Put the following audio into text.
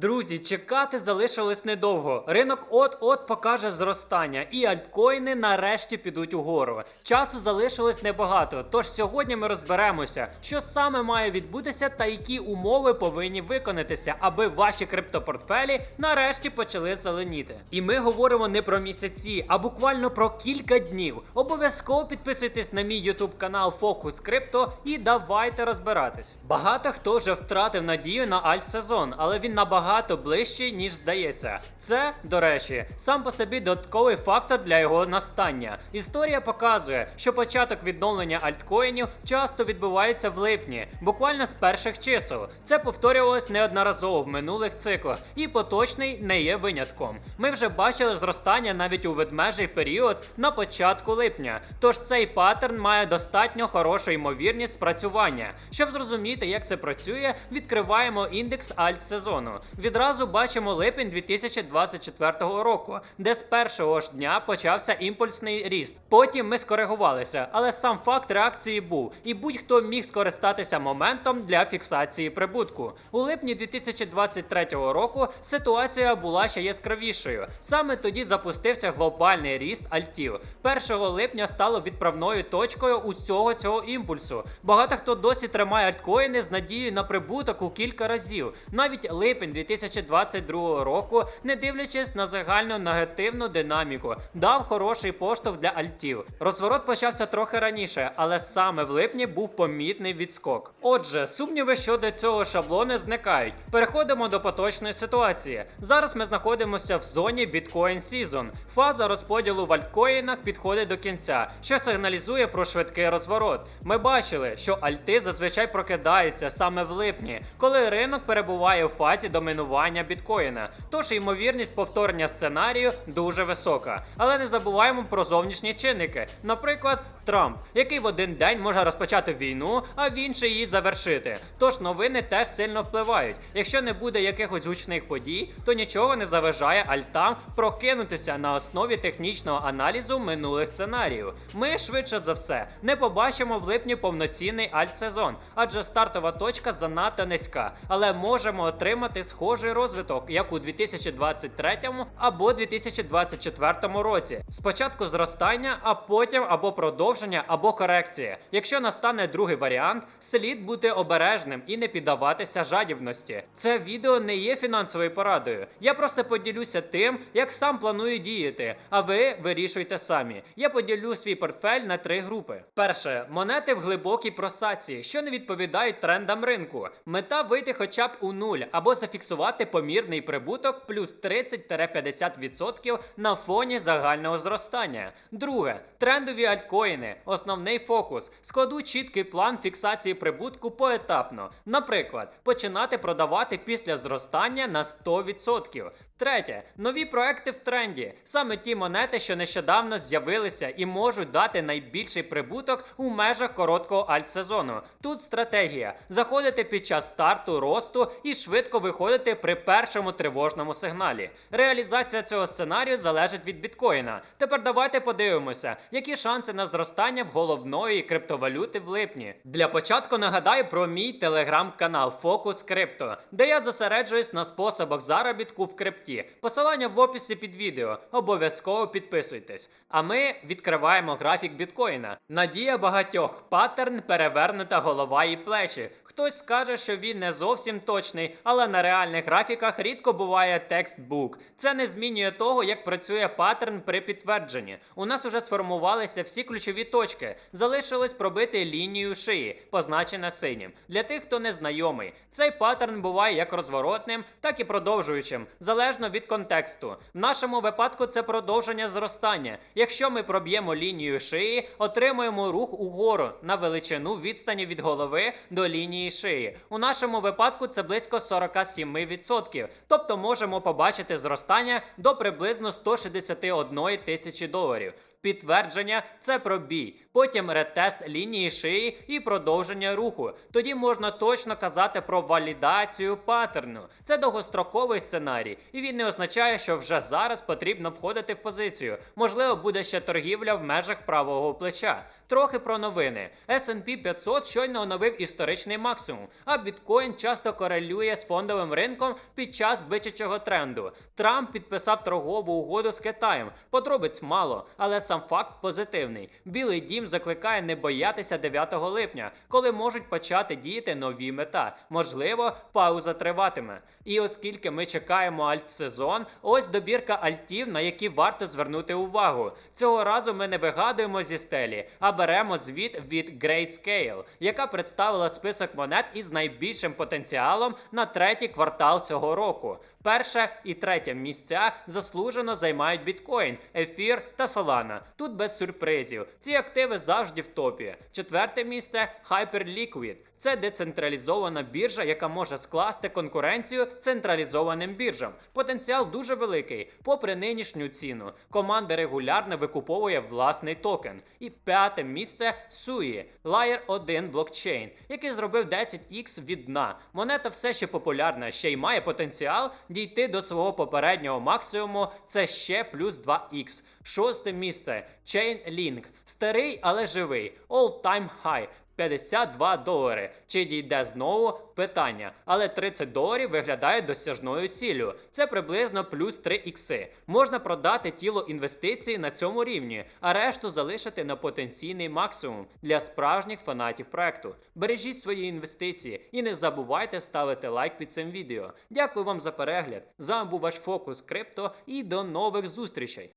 Друзі, чекати залишилось недовго. Ринок от-от покаже зростання, і альткоїни нарешті підуть угору. Часу залишилось небагато. Тож сьогодні ми розберемося, що саме має відбутися та які умови повинні виконатися, аби ваші криптопортфелі нарешті почали зеленіти. І ми говоримо не про місяці, а буквально про кілька днів. Обов'язково підписуйтесь на мій YouTube канал Focus Crypto і давайте розбиратись. Багато хто вже втратив надію на альт-сезон, але він набагато ближчий, ніж здається. Це, до речі, сам по собі додатковий фактор для його настання. Історія показує, що початок відновлення альткоїнів часто відбувається в липні, буквально з перших чисел. Це повторювалось неодноразово в минулих циклах, і поточний не є винятком. Ми вже бачили зростання навіть у ведмежий період на початку липня. Тож цей паттерн має достатньо хорошу ймовірність спрацювання. Щоб зрозуміти, як це працює, відкриваємо індекс альт-сезону. Відразу бачимо липень 2024 року, де з першого ж дня почався імпульсний ріст. Потім ми скоригувалися, але сам факт реакції був, і будь-хто міг скористатися моментом для фіксації прибутку. У липні 2023 року ситуація була ще яскравішою. Саме тоді запустився глобальний ріст альтів. 1 липня стало відправною точкою усього цього імпульсу. Багато хто досі тримає альткоїни з надією на прибуток у кілька разів. Навіть липень 2022 року, не дивлячись на загальну негативну динаміку, дав хороший поштовх для альтів. Розворот почався трохи раніше, але саме в липні був помітний відскок. Отже, сумніви щодо цього шаблону зникають. Переходимо до поточної ситуації. Зараз ми знаходимося в зоні Bitcoin Season. Фаза розподілу в альткоїнах підходить до кінця, що сигналізує про швидкий розворот. Ми бачили, що альти зазвичай прокидаються саме в липні, коли ринок перебуває в фазі домінування біткоїна. Тож ймовірність повторення сценарію дуже висока. Але не забуваємо про зовнішні чинники. Наприклад, Трамп, який в один день може розпочати війну, а в інший її завершити. Тож новини теж сильно впливають. Якщо не буде якихось гучних подій, то нічого не заважає альтам прокинутися на основі технічного аналізу минулих сценаріїв. Ми швидше за все не побачимо в липні повноцінний альт-сезон, адже стартова точка занадто низька, але можемо отримати схожий розвиток, як у 2023 або 2024 році. Спочатку зростання, а потім або продовження, або корекція. Якщо настане другий варіант, слід бути обережним і не піддаватися жадібності. Це відео не є фінансовою порадою. Я просто поділюся тим, як сам планую діяти, а ви вирішуйте самі. Я поділю свій портфель на три групи. Перше монети в глибокій просаці, що не відповідають трендам ринку. Мета вийти хоча б у нуль або зафіксувати помірний прибуток плюс 30-50% на фоні загального зростання. Друге трендові альткоїни. Основний фокус. Складу чіткий план фіксації прибутку поетапно. Наприклад, починати продавати після зростання на 100%. Третє нові проекти в тренді. Саме ті монети, що нещодавно з'явилися і можуть дати найбільший прибуток у межах короткого альтсезону. Тут стратегія: заходити під час старту росту і швидко виходити при першому тривожному сигналі. Реалізація цього сценарію залежить від біткоїна. Тепер давайте подивимося, які шанси на зростання в головної криптовалюти в липні. Для початку нагадаю про мій телеграм-канал Focus Crypto, де я зосереджуюсь на способах заробітку в крипті. Посилання в описі під відео. Обов'язково підписуйтесь. А ми відкриваємо графік біткоїна. Надія багатьох паттерн перевернута голова і плечі. Хтось скаже, що він не зовсім точний, але на реальних графіках рідко буває текстбук. Це не змінює того, як працює паттерн при підтвердженні. У нас уже сформувалися всі ключові точки. Залишилось пробити лінію шиї, позначена синім. Для тих, хто не знайомий, цей паттерн буває як розворотним, так і продовжуючим, залежно від контексту. В нашому випадку це продовження зростання. Якщо ми проб'ємо лінію шиї, отримуємо рух угору на величину відстані від голови до лінії шиї. У нашому випадку це близько 47%. Тобто можемо побачити зростання до приблизно 161 тисячі доларів. Підтвердження це пробій. Потім ретест лінії шиї і продовження руху. Тоді можна точно казати про валідацію паттерну. Це довгостроковий сценарій, і він не означає, що вже зараз потрібно входити в позицію. Можливо, буде ще торгівля в межах правого плеча. Трохи про новини. S&P 500 щойно оновив історичний максимум, а біткоін часто корелює з фондовим ринком під час бичачого тренду. Трамп підписав торгову угоду з Китаєм. Подробиць мало, але сам факт позитивний. Білий дім закликає не боятися 9 липня, коли можуть почати діяти нові мета. Можливо, пауза триватиме. І оскільки ми чекаємо альт-сезон, ось добірка альтів, на які варто звернути увагу. Цього разу ми не вигадуємо зі стелі, а беремо звіт від Grayscale, яка представила список монет із найбільшим потенціалом на третій квартал цього року. Перше і третє місця заслужено займають біткоін, ефір та Solana. Тут без сюрпризів. Ці активи завжди в топі. Четверте місце Hyperliquid. Це децентралізована біржа, яка може скласти конкуренцію централізованим біржам. Потенціал дуже великий, попри нинішню ціну. Команда регулярно викуповує власний токен. І п'яте місце SUI, Layer 1 блокчейн, який зробив 10x від дна. Монета все ще популярна, ще й має потенціал дійти до свого попереднього максимуму. Це ще плюс 2x. Шосте місце Chainlink. Старий, але живий. All time high. 52 долари. Чи дійде знову? Питання. Але 30 доларів виглядає досяжною ціллю. Це приблизно плюс 3 ікси. Можна продати тіло інвестиції на цьому рівні, а решту залишити на потенційний максимум для справжніх фанатів проекту. Бережіть свої інвестиції і не забувайте ставити лайк під цим відео. Дякую вам за перегляд. З вами був ваш фокус крипто і до нових зустрічей.